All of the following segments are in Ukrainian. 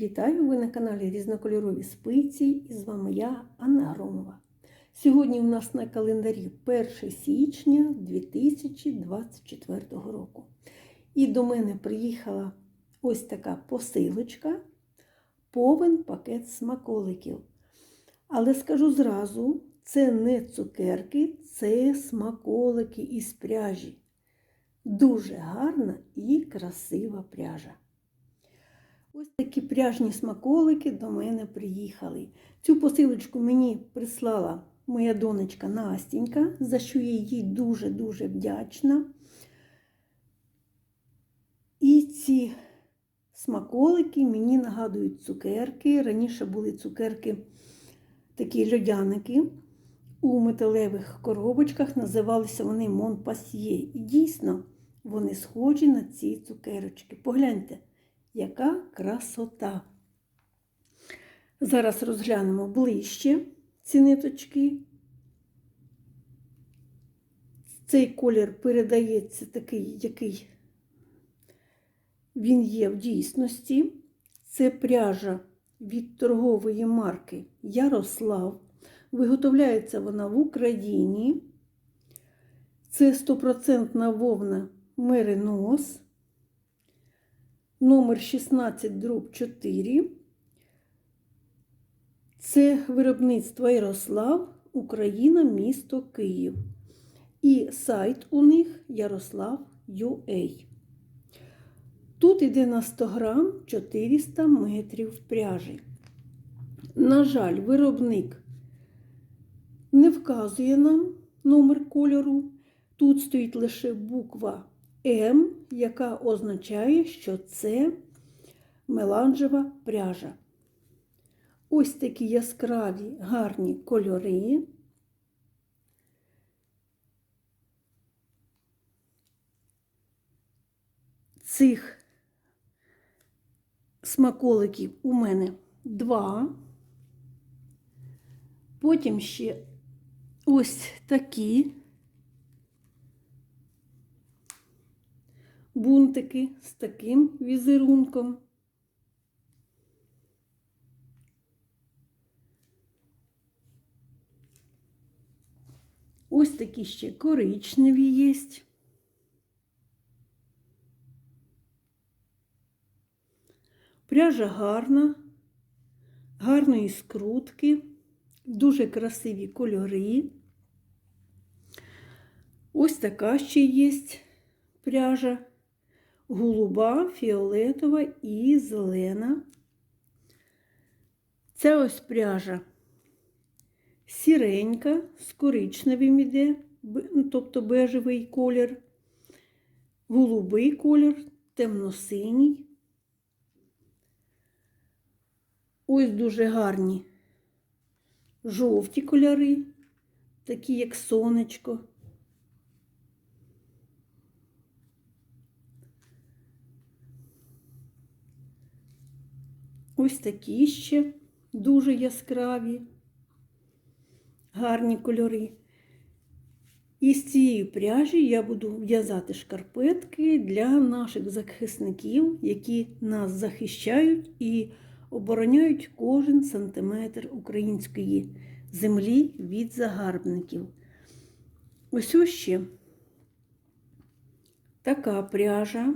Вітаю! Ви на каналі Різнокольорові спиці і з вами я, Анна Громова. Сьогодні у нас на календарі 1 січня 2024 року. І до мене приїхала ось така посилочка, повен пакет смаколиків. Але скажу зразу, це не цукерки, це смаколики із пряжі. Дуже гарна і красива пряжа. Ось такі пряжні смаколики до мене приїхали. Цю посилочку мені прислала моя донечка Настінька, за що я їй дуже-дуже вдячна. І ці смаколики мені нагадують цукерки. Раніше були цукерки, такі льодяники у металевих коробочках, називалися вони Монпасьє. І дійсно, вони схожі на ці цукерочки. Погляньте. Яка красота! Зараз розглянемо ближче ці ниточки. Цей колір передається такий, який він є в дійсності. Це пряжа від торгової марки Ярослав. Виготовляється вона в Україні. Це стопроцентна вовна меринос номер 16 дроб 4. Це виробництво Ярослав, Україна, місто Київ. І сайт у них Ярослав.ua. Тут йде на 100 грам 400 метрів пряжі. На жаль, виробник не вказує нам номер кольору. Тут стоїть лише буква М, яка означає, що це меланжева пряжа. Ось такі яскраві гарні кольори. Цих смаколиків у мене два. Потім ще ось такі. Бунтики з таким візерунком. Ось такі ще коричневі є. Пряжа гарна, гарної скрутки, дуже красиві кольори. Ось така ще є пряжа голуба, фіолетова і зелена. Це ось пряжа сіренька, з коричневим іде, тобто бежевий колір, голубий колір, темно-синій. Ось дуже гарні жовті кольори, такі як сонечко. Ось такі ще дуже яскраві, гарні кольори. І з цієї пряжі я буду в'язати шкарпетки для наших захисників, які нас захищають і обороняють кожен сантиметр української землі від загарбників. Ось ще така пряжа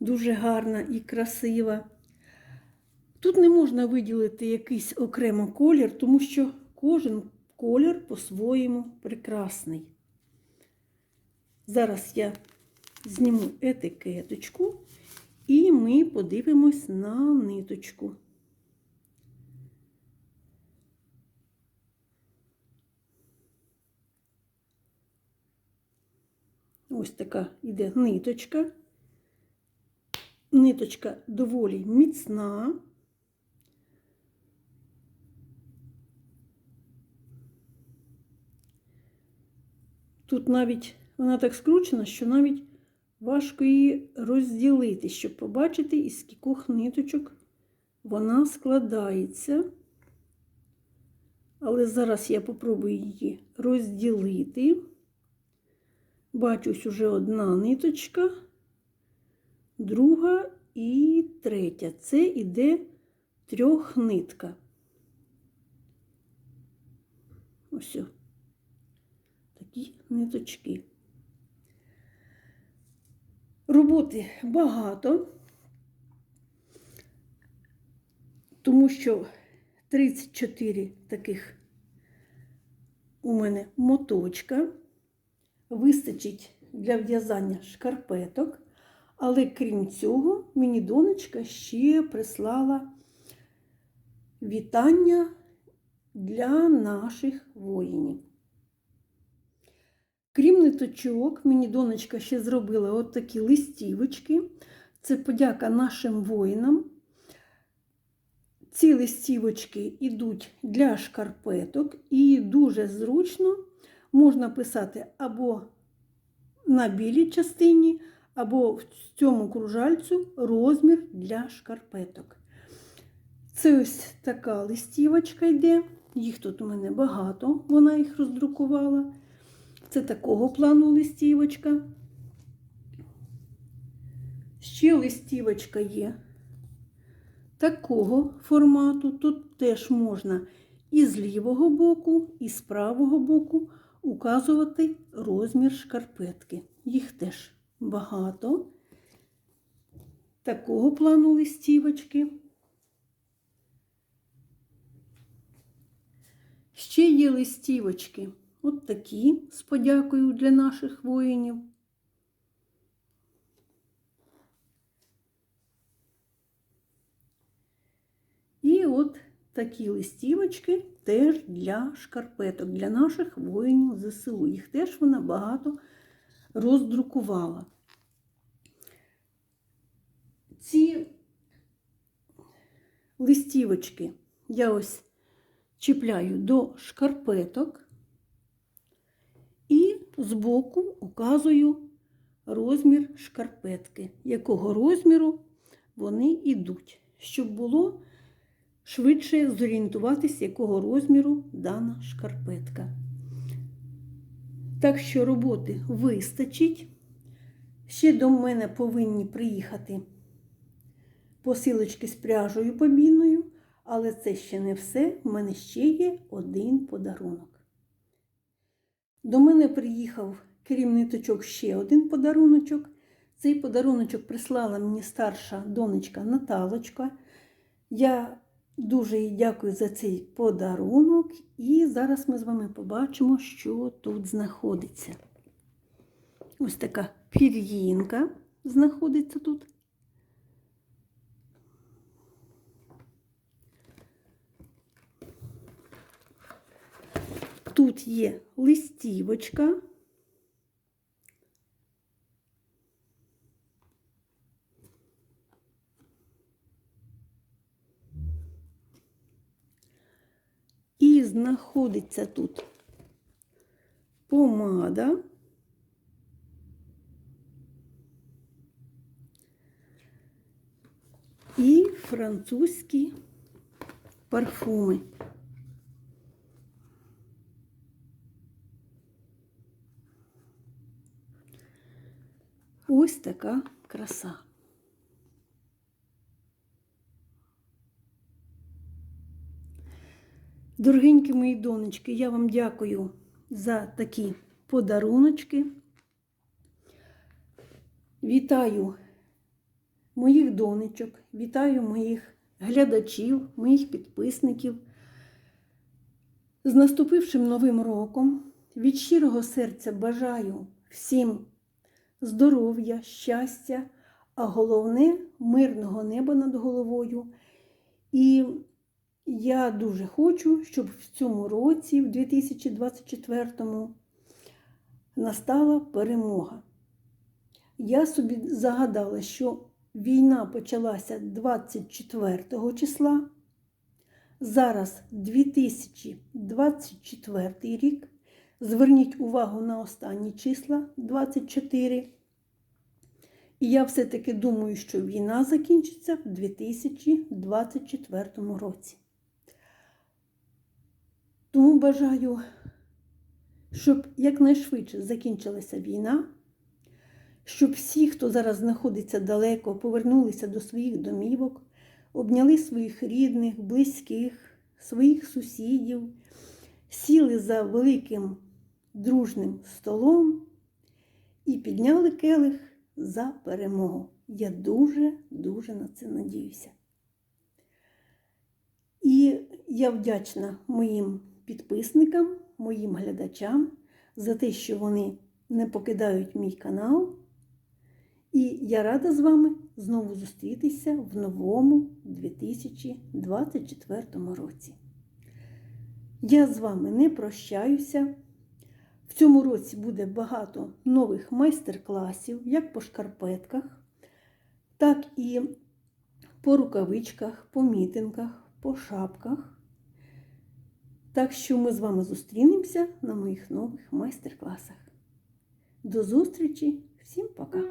дуже гарна і красива. Тут не можна виділити якийсь окремо колір, тому що кожен колір по-своєму прекрасний. Зараз я зніму етикеточку і ми подивимось на ниточку. Ось така іде ниточка. Ниточка доволі міцна. Тут навіть вона так скручена, що навіть важко її розділити, щоб побачити, із скількох ниточок вона складається. Але зараз я попробую її розділити. Бачусь уже одна ниточка друга і третя. Це іде трьохнитка. Ось. Такі ниточки. Роботи багато, тому що 34 таких у мене моточка. Вистачить для в'язання шкарпеток, але крім цього, мені донечка ще прислала вітання для наших воїнів. Крім ниточок, мені донечка ще зробила от такі листівочки. Це подяка нашим воїнам. Ці листівочки йдуть для шкарпеток і дуже зручно можна писати або на білій частині, або в цьому кружальцю розмір для шкарпеток. Це ось така листівочка йде. Їх тут у мене багато, вона їх роздрукувала. Це такого плану листівочка. Ще листівочка є такого формату. Тут теж можна і з лівого боку, і з правого боку указувати розмір шкарпетки. Їх теж багато. Такого плану листівочки. Ще є листівочки. От такі з подякою для наших воїнів. І от такі листівочки теж для шкарпеток, для наших воїнів ЗСУ. Їх теж вона багато роздрукувала. Ці листівочки я ось чіпляю до шкарпеток і збоку указую розмір шкарпетки, якого розміру вони йдуть, щоб було швидше зорієнтуватися, якого розміру дана шкарпетка. Так що роботи вистачить. Ще до мене повинні приїхати посилочки з пряжею побійною, але це ще не все. У мене ще є один подарунок. До мене приїхав крім ниточок ще один подаруночок. Цей подаруночок прислала мені старша донечка Наталочка. Я дуже їй дякую за цей подарунок. І зараз ми з вами побачимо, що тут знаходиться. Ось така пір'їнка знаходиться тут. Тут є листівочка. І знаходиться тут помада. І французькі парфуми. Ось така краса. Дорогенькі мої донечки, я вам дякую за такі подаруночки. Вітаю моїх донечок, вітаю моїх глядачів, моїх підписників. З наступившим новим роком від щирого серця бажаю всім здоров'я, щастя, а головне мирного неба над головою. І я дуже хочу, щоб в цьому році, в 2024-му, настала перемога. Я собі загадала, що війна почалася 24 числа. Зараз 2024 рік. Зверніть увагу на останні числа 24. І я все-таки думаю, що війна закінчиться в 2024 році. Тому бажаю, щоб якнайшвидше закінчилася війна, щоб всі, хто зараз знаходиться далеко, повернулися до своїх домівок, обняли своїх рідних, близьких, своїх сусідів, сіли за великим дружним столом і підняли келих за перемогу. Я дуже-дуже на це надіюся. І я вдячна моїм підписникам, моїм глядачам за те, що вони не покидають мій канал. І я рада з вами знову зустрітися в новому 2024 році. Я з вами не прощаюся. В цьому році буде багато нових майстер-класів, як по шкарпетках, так і по рукавичках, по мітинках, по шапках. Так що ми з вами зустрінемося на моїх нових майстер-класах. До зустрічі! Всім пока!